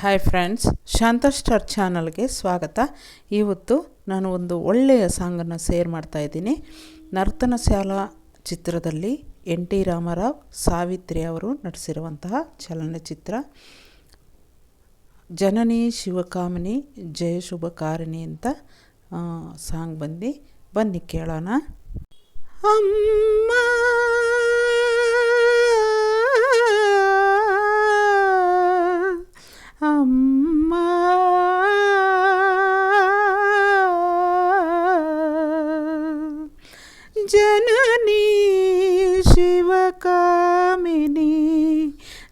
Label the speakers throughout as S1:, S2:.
S1: Hi friends ಶಾಂತ star ಚಾನಲ್ಗೆ ಸ್ವಾಗತ. ಇವತ್ತು ನಾನು ಒಂದು ಒಳ್ಳೆಯ ಸಾಂಗನ್ನು ಸೇರ್ ಮಾಡ್ತಾ ಇದ್ದೀನಿ. ನರ್ತನ ಶಾಲಾ ಚಿತ್ರದಲ್ಲಿ ಎನ್ ಟಿ ರಾಮರಾವ್, ಸಾವಿತ್ರಿ ಅವರು ನಟಿಸಿರುವಂತಹ ಚಲನಚಿತ್ರ. ಜನನಿ ಶಿವಕಾಮಿನಿ, ಜಯ ಶುಭಕಾರಿಣಿ ಅಂತ ಸಾಂಗ್ ಬಂದು. ಬನ್ನಿ ಕೇಳೋಣ. ಅಮ್ಮ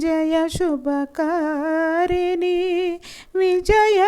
S1: ಜಯ ಶುಭಕಾರಿಣಿ ವಿಜಯ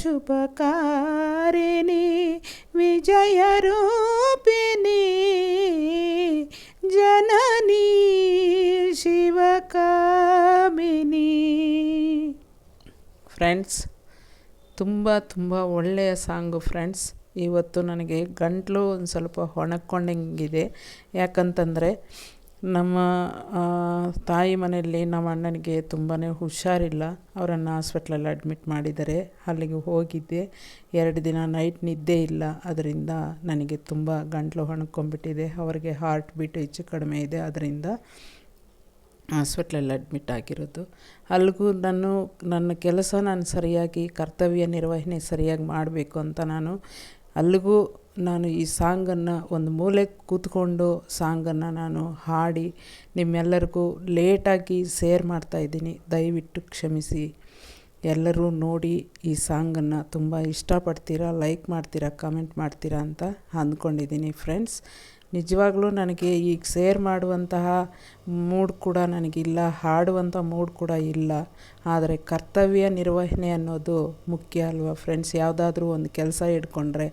S1: ಶುಭಕಾರಿಣಿ, ವಿಜಯ ರೂಪಿಣಿ, ಜನನಿ ಶಿವಕಾಮಿನಿ. ಫ್ರೆಂಡ್ಸ್ ತುಂಬ ತುಂಬ ಒಳ್ಳೆಯ ಸಾಂಗು ಫ್ರೆಂಡ್ಸ್ ಇವತ್ತು ನನಗೆ ಗಂಟಲು ಒಂದು ಸ್ವಲ್ಪ ಒಣಕೊಂಡಂಗಿದೆ ಯಾಕಂತಂದರೆ ನಮ್ಮ ತಾಯಿ ಮನೆಯಲ್ಲಿ ನಮ್ಮ ಅಣ್ಣನಿಗೆ ತುಂಬಾ ಹುಷಾರಿಲ್ಲ. ಅವರನ್ನು ಹಾಸ್ಪಿಟ್ಲಲ್ಲಿ ಅಡ್ಮಿಟ್ ಮಾಡಿದ್ದಾರೆ. ಅಲ್ಲಿಗೆ ಹೋಗಿದ್ದೆ. ಎರಡು ದಿನ ನೈಟ್ ನಿದ್ದೆ ಇಲ್ಲ. ಅದರಿಂದ ನನಗೆ ತುಂಬ ಗಂಟಲು ಒಣಕೊಂಡ್ಬಿಟ್ಟಿದೆ ಅವರಿಗೆ ಹಾರ್ಟ್ ಬೀಟ್ ಹೆಚ್ಚು ಕಡಿಮೆ ಇದೆ. ಅದರಿಂದ ಹಾಸ್ಪಿಟ್ಲಲ್ಲಿ ಅಡ್ಮಿಟ್ ಆಗಿರೋದು. ಅಲ್ಲಿಗೂ ನಾನು, ನನ್ನ ಕೆಲಸ ನಾನು ಸರಿಯಾಗಿ, ಕರ್ತವ್ಯ ನಿರ್ವಹಣೆ ಸರಿಯಾಗಿ ಮಾಡಬೇಕು ಅಂತ ನಾನು ಅಲ್ಲಿಗೂ ನಾನು ಈ ಸಾಂಗನ್ನು ಒಂದು ಮೂಲೆ ಕೂತ್ಕೊಂಡು ಸಾಂಗನ್ನು ನಾನು ಹಾಡಿ ನಿಮ್ಮೆಲ್ಲರಿಗೂ ಲೇಟಾಗಿ ಸೇರ್ ಮಾಡ್ತಾಯಿದ್ದೀನಿ ದಯವಿಟ್ಟು ಕ್ಷಮಿಸಿ. ಎಲ್ಲರೂ ನೋಡಿ ಈ ಸಾಂಗನ್ನು ತುಂಬ ಇಷ್ಟಪಡ್ತೀರಾ, ಲೈಕ್ ಮಾಡ್ತೀರಾ, ಕಮೆಂಟ್ ಮಾಡ್ತೀರಾ ಅಂತ ಅಂದ್ಕೊಂಡಿದ್ದೀನಿ ಫ್ರೆಂಡ್ಸ್. ನಿಜವಾಗ್ಲೂ ನನಗೆ ಈಗ ಸೇರ್ ಮಾಡುವಂತಹ ಮೂಡ್ ಕೂಡ ನನಗಿಲ್ಲ ಹಾಡುವಂಥ ಮೂಡ್ ಕೂಡ ಇಲ್ಲ. ಆದರೆ ಕರ್ತವ್ಯ ನಿರ್ವಹಣೆ ಅನ್ನೋದು ಮುಖ್ಯ ಅಲ್ವಾ ಫ್ರೆಂಡ್ಸ್ ಯಾವುದಾದ್ರೂ ಒಂದು ಕೆಲಸ ಇಟ್ಕೊಂಡ್ರೆ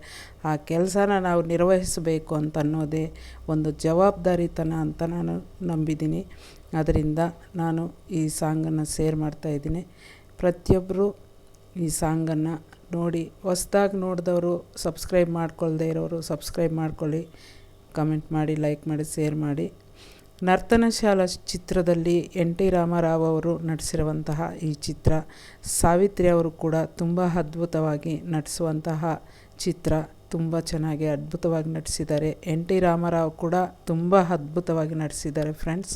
S1: ಆ ಕೆಲಸನ ನಾವು ನಿರ್ವಹಿಸಬೇಕು ಅಂತ ಅನ್ನೋದೇ ಒಂದು ಜವಾಬ್ದಾರಿತನ ಅಂತ ನಾನು ನಂಬಿದ್ದೀನಿ. ಅದರಿಂದ ನಾನು ಈ ಸಾಂಗನ್ನು ಸೇರ್ ಮಾಡ್ತಾಯಿದ್ದೀನಿ ಪ್ರತಿಯೊಬ್ಬರು ಈ ಸಾಂಗನ್ನು ನೋಡಿ, ಹೊಸ್ದಾಗಿ ನೋಡಿದವರು ಸಬ್ಸ್ಕ್ರೈಬ್ ಮಾಡ್ಕೊಳ್ದೇ ಇರೋರು ಸಬ್ಸ್ಕ್ರೈಬ್ ಮಾಡ್ಕೊಳ್ಳಿ. ಕಮೆಂಟ್ ಮಾಡಿ ಲೈಕ್ ಮಾಡಿ ಶೇರ್ ಮಾಡಿ. ನರ್ತನ ಶಾಲಾ ಚಿತ್ರದಲ್ಲಿ ಎನ್ ಟಿ ರಾಮರಾವ್ ಅವರು ನಟಿಸಿರುವಂತಹ ಈ ಚಿತ್ರ ಸಾವಿತ್ರಿ ಅವರು ಕೂಡ ತುಂಬ ಅದ್ಭುತವಾಗಿ ನಟಿಸುವಂತಹ ಚಿತ್ರ. ತುಂಬ ಚೆನ್ನಾಗಿ ಅದ್ಭುತವಾಗಿ ನಟಿಸಿದ್ದಾರೆ. ಎನ್ ಟಿ ರಾಮರಾವ್ ಕೂಡ ತುಂಬ ಅದ್ಭುತವಾಗಿ ನಟಿಸಿದ್ದಾರೆ ಫ್ರೆಂಡ್ಸ್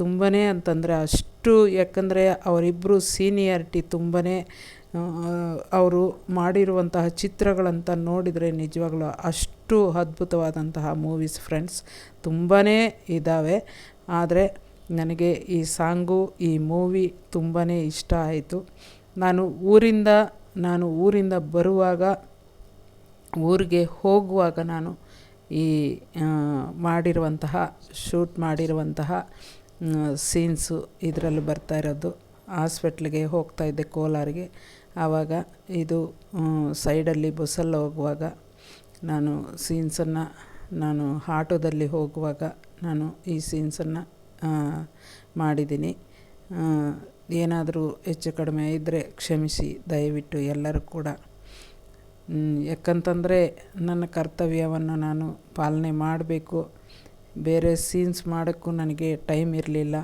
S1: ತುಂಬನೇ ಅಂತಂದರೆ ಅಷ್ಟು, ಯಾಕಂದರೆ ಅವರಿಬ್ಬರು ಸೀನಿಯಾರಿಟಿ ತುಂಬಾ ಅವರು ಮಾಡಿರುವಂತಹ ಚಿತ್ರಗಳಂತ ನೋಡಿದರೆ ನಿಜವಾಗ್ಲೂ ಅಷ್ಟು ಅದ್ಭುತವಾದಂತಹ ಮೂವೀಸ್ ಫ್ರೆಂಡ್ಸ್ ತುಂಬಾ ಇದ್ದಾವೆ ಆದರೆ ನನಗೆ ಈ ಸಾಂಗು, ಈ ಮೂವಿ ತುಂಬಾ ಇಷ್ಟ ಆಯಿತು. ನಾನು ಊರಿಂದ ನಾನು ಊರಿಂದ ಬರುವಾಗ, ಊರಿಗೆ ಹೋಗುವಾಗ ನಾನು ಈ ಮಾಡಿರುವಂತಹ ಶೂಟ್ ಮಾಡಿರುವಂತಹ ಸೀನ್ಸು ಇದರಲ್ಲಿ ಬರ್ತಾ ಇರೋದು. ಹಾಸ್ಪಿಟ್ಲಿಗೆ ಹೋಗ್ತಾಯಿದ್ದೆ ಕೋಲಾರಿಗೆ. ಆವಾಗ ಇದು ಸೈಡಲ್ಲಿ ಬಸ್ಸಲ್ಲಿ ಹೋಗುವಾಗ ನಾನು ಸೀನ್ಸನ್ನು ನಾನು ಆಟೋದಲ್ಲಿ ಹೋಗುವಾಗ ನಾನು ಈ ಸೀನ್ಸನ್ನು ಮಾಡಿದ್ದೀನಿ. ಏನಾದರೂ ಹೆಚ್ಚು ಕಡಿಮೆ ಇದ್ದರೆ ಕ್ಷಮಿಸಿ, ದಯವಿಟ್ಟು ಎಲ್ಲರೂ ಕೂಡ. ಯಾಕಂತಂದರೆ ನನ್ನ ಕರ್ತವ್ಯವನ್ನು ನಾನು ಪಾಲನೆ ಮಾಡಬೇಕು. ಬೇರೆ ಸೀನ್ಸ್ ಮಾಡೋಕ್ಕೂ ನನಗೆ ಟೈಮ್ ಇರಲಿಲ್ಲ.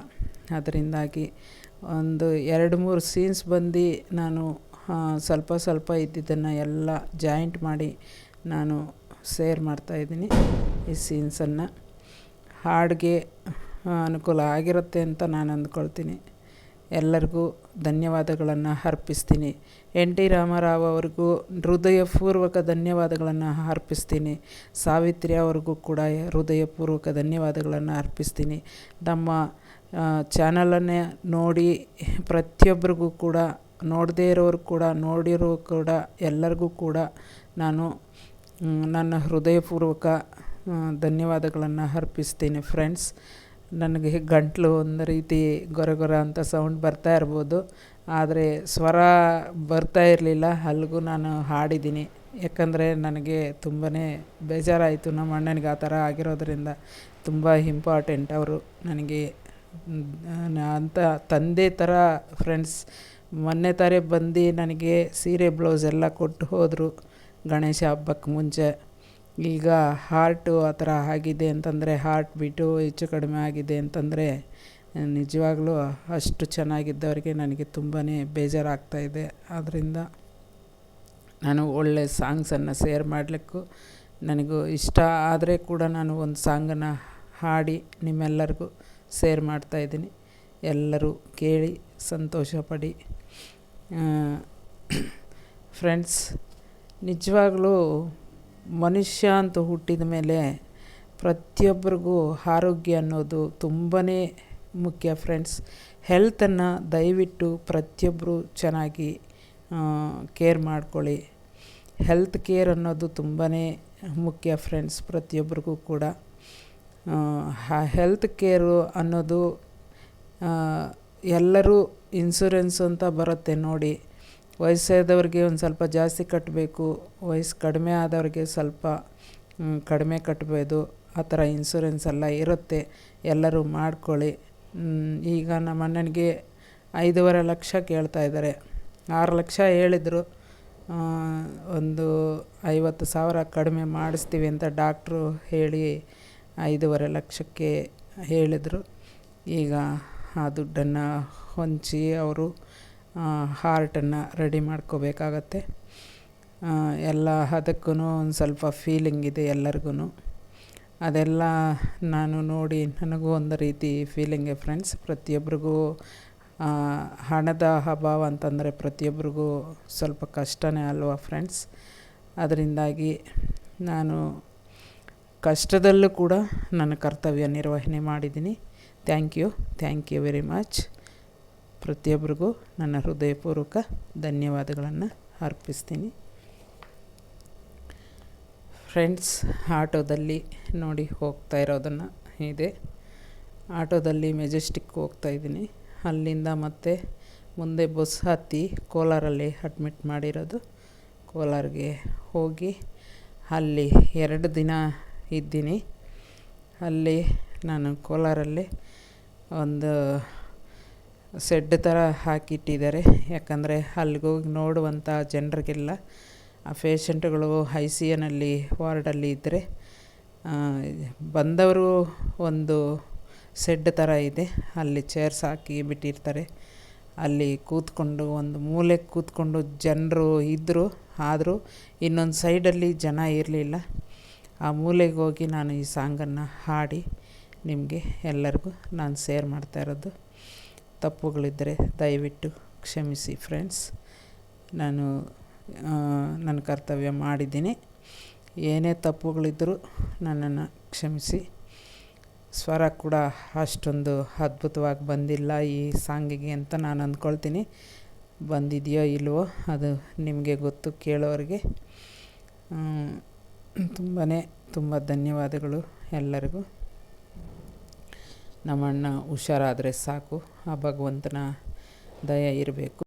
S1: ಅದರಿಂದಾಗಿ ಒಂದು ಎರಡು ಮೂರು ಸೀನ್ಸ್ ಬಂದು ನಾನು ಸ್ವಲ್ಪ ಸ್ವಲ್ಪ ಇದ್ದಿದ್ದನ್ನು ಎಲ್ಲ ಜಾಯಿಂಟ್ ಮಾಡಿ ನಾನು ಸೇರ್ ಮಾಡ್ತಾಯಿದ್ದೀನಿ ಈ ಸೀನ್ಸನ್ನು ಹಾಡಿಗೆ ಅನುಕೂಲ ಆಗಿರುತ್ತೆ ಅಂತ ನಾನು ಅಂದ್ಕೊಳ್ತೀನಿ. ಎಲ್ಲರಿಗೂ ಧನ್ಯವಾದಗಳನ್ನು ಅರ್ಪಿಸ್ತೀನಿ. ಎನ್ ಟಿ ರಾಮರಾವ್ ಅವ್ರಿಗೂ ಹೃದಯಪೂರ್ವಕ ಧನ್ಯವಾದಗಳನ್ನು ಅರ್ಪಿಸ್ತೀನಿ. ಸಾವಿತ್ರಿ ಅವ್ರಿಗೂ ಕೂಡ ಹೃದಯಪೂರ್ವಕ ಧನ್ಯವಾದಗಳನ್ನು ಅರ್ಪಿಸ್ತೀನಿ. ನಮ್ಮ ಚಾನಲನ್ನೇ ನೋಡಿ ಪ್ರತಿಯೊಬ್ಬರಿಗೂ ಕೂಡ ನೋಡದೇ ಇರೋರು ಕೂಡ, ನೋಡಿರೋ ಕೂಡ, ಎಲ್ಲರಿಗೂ ಕೂಡ ನಾನು ನನ್ನ ಹೃದಯಪೂರ್ವಕ ಧನ್ಯವಾದಗಳನ್ನು ಅರ್ಪಿಸ್ತೀನಿ ಫ್ರೆಂಡ್ಸ್ ನನಗೆ ಗಂಟಲು ಒಂದು ರೀತಿ ಗೊರ ಗೊರ ಅಂತ ಸೌಂಡ್ ಬರ್ತಾ ಇರ್ಬೋದು. ಆದರೆ ಸ್ವರ ಬರ್ತಾ ಇರಲಿಲ್ಲ ಅಲ್ಲಿಗೂ ನಾನು ಹಾಡಿದ್ದೀನಿ. ಯಾಕಂದರೆ ನನಗೆ ತುಂಬಾ ಬೇಜಾರಾಯಿತು ನಮ್ಮ ಅಣ್ಣನಿಗೆ ಆ ಥರ ಆಗಿರೋದ್ರಿಂದ. ತುಂಬ ಇಂಪಾರ್ಟೆಂಟ್ ಅವರು ನನಗೆ ಅಂತ ತಂದೆ ಥರ ಫ್ರೆಂಡ್ಸ್ ಮೊನ್ನೆ ತಾರೆ ಬಂದು ನನಗೆ ಸೀರೆ, ಬ್ಲೌಸ್ ಎಲ್ಲ ಕೊಟ್ಟು ಹೋದರು ಗಣೇಶ ಹಬ್ಬಕ್ಕೆ ಮುಂಚೆ. ಈಗ ಹಾರ್ಟು ಆ ಥರ ಆಗಿದೆ ಅಂತಂದರೆ ಹಾರ್ಟ್ ಬಿಟ್ಟು ಹೆಚ್ಚು ಕಡಿಮೆ ಆಗಿದೆ ಅಂತಂದರೆ, ನಿಜವಾಗ್ಲೂ ಅಷ್ಟು ಚೆನ್ನಾಗಿದ್ದವರಿಗೆ ನನಗೆ ತುಂಬಾ ಬೇಜಾರಾಗ್ತಾಯಿದೆ ಆದ್ದರಿಂದ ನಾನು ಒಳ್ಳೆ ಸಾಂಗ್ಸನ್ನು ಸೇರ್ ಮಾಡಲಿಕ್ಕೂ ನನಗೂ ಇಷ್ಟ. ಆದರೆ ಕೂಡ ನಾನು ಒಂದು ಸಾಂಗನ್ನು ಹಾಡಿ ನಿಮ್ಮೆಲ್ಲರಿಗೂ ಸೇರ್ ಮಾಡ್ತಾಯಿದ್ದೀನಿ ಎಲ್ಲರೂ ಕೇಳಿ ಸಂತೋಷಪಡಿ ಫ್ರೆಂಡ್ಸ್ ನಿಜವಾಗ್ಲೂ ಮನುಷ್ಯ ಅಂತ ಹುಟ್ಟಿದ ಮೇಲೆ ಪ್ರತಿಯೊಬ್ಬರಿಗೂ ಆರೋಗ್ಯ ಅನ್ನೋದು ತುಂಬಾ ಮುಖ್ಯ ಫ್ರೆಂಡ್ಸ್ ಹೆಲ್ತನ್ನು ದಯವಿಟ್ಟು ಪ್ರತಿಯೊಬ್ಬರು ಚೆನ್ನಾಗಿ ಕೇರ್ ಮಾಡ್ಕೊಳ್ಳಿ. ಹೆಲ್ತ್ ಕೇರ್ ಅನ್ನೋದು ತುಂಬಾ ಮುಖ್ಯ ಫ್ರೆಂಡ್ಸ್ ಪ್ರತಿಯೊಬ್ಬರಿಗೂ ಕೂಡ. ಹೆಲ್ತ್ ಕೇರು ಅನ್ನೋದು ಎಲ್ಲರೂ ಇನ್ಸೂರೆನ್ಸ್ ಅಂತ ಬರುತ್ತೆ ನೋಡಿ. ವಯಸ್ಸಾದವ್ರಿಗೆ ಒಂದು ಸ್ವಲ್ಪ ಜಾಸ್ತಿ ಕಟ್ಟಬೇಕು ವಯಸ್ಸು ಕಡಿಮೆ ಆದವ್ರಿಗೆ ಸ್ವಲ್ಪ ಕಡಿಮೆ ಕಟ್ಬೋದು. ಆ ಥರ ಇನ್ಸೂರೆನ್ಸ್ ಎಲ್ಲ ಇರುತ್ತೆ. ಎಲ್ಲರೂ ಮಾಡ್ಕೊಳ್ಳಿ. ಈಗ ನಮ್ಮ ಅಣ್ಣನಿಗೆ ಐದೂವರೆ ಲಕ್ಷ ಕೇಳ್ತಾ ಇದ್ದಾರೆ. ಆರು ಲಕ್ಷ ಹೇಳಿದರು. ಒಂದು ಐವತ್ತು ಸಾವಿರ ಕಡಿಮೆ ಮಾಡಿಸ್ತೀವಿ ಅಂತ ಡಾಕ್ಟ್ರು ಹೇಳಿ ಐದೂವರೆ ಲಕ್ಷಕ್ಕೆ ಹೇಳಿದರು. ಈಗ ಆ ದುಡ್ಡನ್ನು ಹೊಂಚಿ ಅವರು ಹಾರ್ಟನ್ನು ರೆಡಿ ಮಾಡ್ಕೋಬೇಕಾಗತ್ತೆ. ಎಲ್ಲ ಅದಕ್ಕೂ ಒಂದು ಸ್ವಲ್ಪ ಫೀಲಿಂಗ್ ಇದೆ ಎಲ್ಲರಿಗೂ ಅದೆಲ್ಲ ನಾನು ನೋಡಿ ನನಗೂ ಒಂದು ರೀತಿ ಫೀಲಿಂಗೆ ಫ್ರೆಂಡ್ಸ್ ಪ್ರತಿಯೊಬ್ಬರಿಗೂ ಹಣದ ಅಭಾವ ಅಂತಂದರೆ ಪ್ರತಿಯೊಬ್ಬರಿಗೂ ಸ್ವಲ್ಪ ಕಷ್ಟವೇ ಅಲ್ವಾ ಫ್ರೆಂಡ್ಸ್ ಅದರಿಂದಾಗಿ ನಾನು ಕಷ್ಟದಲ್ಲೂ ಕೂಡ ನನ್ನ ಕರ್ತವ್ಯ ನಿರ್ವಹಣೆ ಮಾಡಿದ್ದೀನಿ. Thank you thank you very much ಪ್ರತಿಯೊಬ್ಬರಿಗೂ ನನ್ನ ಹೃದಯಪೂರ್ವಕ ಧನ್ಯವಾದಗಳನ್ನು ಅರ್ಪಿಸ್ತೀನಿ. ಫ್ರೆಂಡ್ಸ್ ಆಟೋದಲ್ಲಿ ನೋಡಿ ಹೋಗ್ತಾ ಇರೋದನ್ನು ಇದೆ. ಆಟೋದಲ್ಲಿ ಮೆಜೆಸ್ಟಿಕ್ ಹೋಗ್ತಾ ಇದ್ದೀನಿ. ಅಲ್ಲಿಂದ ಮತ್ತೆ ಮುಂದೆ ಬಸ್ ಹತ್ತಿ ಕೋಲಾರಲ್ಲಿ ಅಡ್ಮಿಟ್ ಮಾಡಿರೋದು. ಕೋಲಾರಿಗೆ ಹೋಗಿ ಅಲ್ಲಿ ಎರಡು ದಿನ ಇದ್ದೀನಿ. ಅಲ್ಲಿ ನಾನು ಕೋಲಾರಲ್ಲಿ ಒಂದು ಸೆಡ್ ಥರ ಹಾಕಿಟ್ಟಿದ್ದಾರೆ. ಯಾಕಂದರೆ ಅಲ್ಲಿಗೋಗಿ ನೋಡುವಂಥ ಜನರಿಗೆಲ್ಲ ಆ ಪೇಷಂಟ್ಗಳು ಐ ಸಿ ಎನಲ್ಲಿ ವಾರ್ಡಲ್ಲಿ ಇದ್ದರೆ ಬಂದವರು ಒಂದು ಸೆಡ್ ಥರ ಇದೆ. ಅಲ್ಲಿ ಚೇರ್ಸ್ ಹಾಕಿ ಬಿಟ್ಟಿರ್ತಾರೆ. ಅಲ್ಲಿ ಕೂತ್ಕೊಂಡು, ಒಂದು ಮೂಲೆ ಕೂತ್ಕೊಂಡು ಜನರು ಇದ್ದರು ಆದರೂ ಇನ್ನೊಂದು ಸೈಡಲ್ಲಿ ಜನ ಇರಲಿಲ್ಲ. ಆ ಮೂಲೆಗೆ ಹೋಗಿ ನಾನು ಈ ಸಾಂಗನ್ನು ಹಾಡಿ ನಿಮಗೆ ಎಲ್ಲರಿಗೂ ನಾನು ಸೇರ್ ಮಾಡ್ತಾ ಇರೋದು. ತಪ್ಪುಗಳಿದ್ದರೆ ದಯವಿಟ್ಟು ಕ್ಷಮಿಸಿ ಫ್ರೆಂಡ್ಸ್. ನಾನು ನನ್ನ ಕರ್ತವ್ಯ ಮಾಡಿದ್ದೀನಿ. ಏನೇ ತಪ್ಪುಗಳಿದ್ದರೂ ನನ್ನನ್ನು ಕ್ಷಮಿಸಿ. ಸ್ವರ ಕೂಡ ಅಷ್ಟೊಂದು ಅದ್ಭುತವಾಗಿ ಬಂದಿಲ್ಲ ಈ ಸಾಂಗಿಗೆ ಅಂತ ನಾನು ಅಂದ್ಕೊಳ್ತೀನಿ. ಬಂದಿದೆಯೋ ಇಲ್ವೋ ಅದು ನಿಮಗೆ ಗೊತ್ತು ಕೇಳೋರಿಗೆ. ತುಂಬಾ ತುಂಬ ಧನ್ಯವಾದಗಳು ಎಲ್ಲರಿಗೂ. ನಮ್ಮಣ್ಣ ಹುಷಾರಾದರೆ ಸಾಕು. ಆ ಭಗವಂತನ ದಯ ಇರಬೇಕು.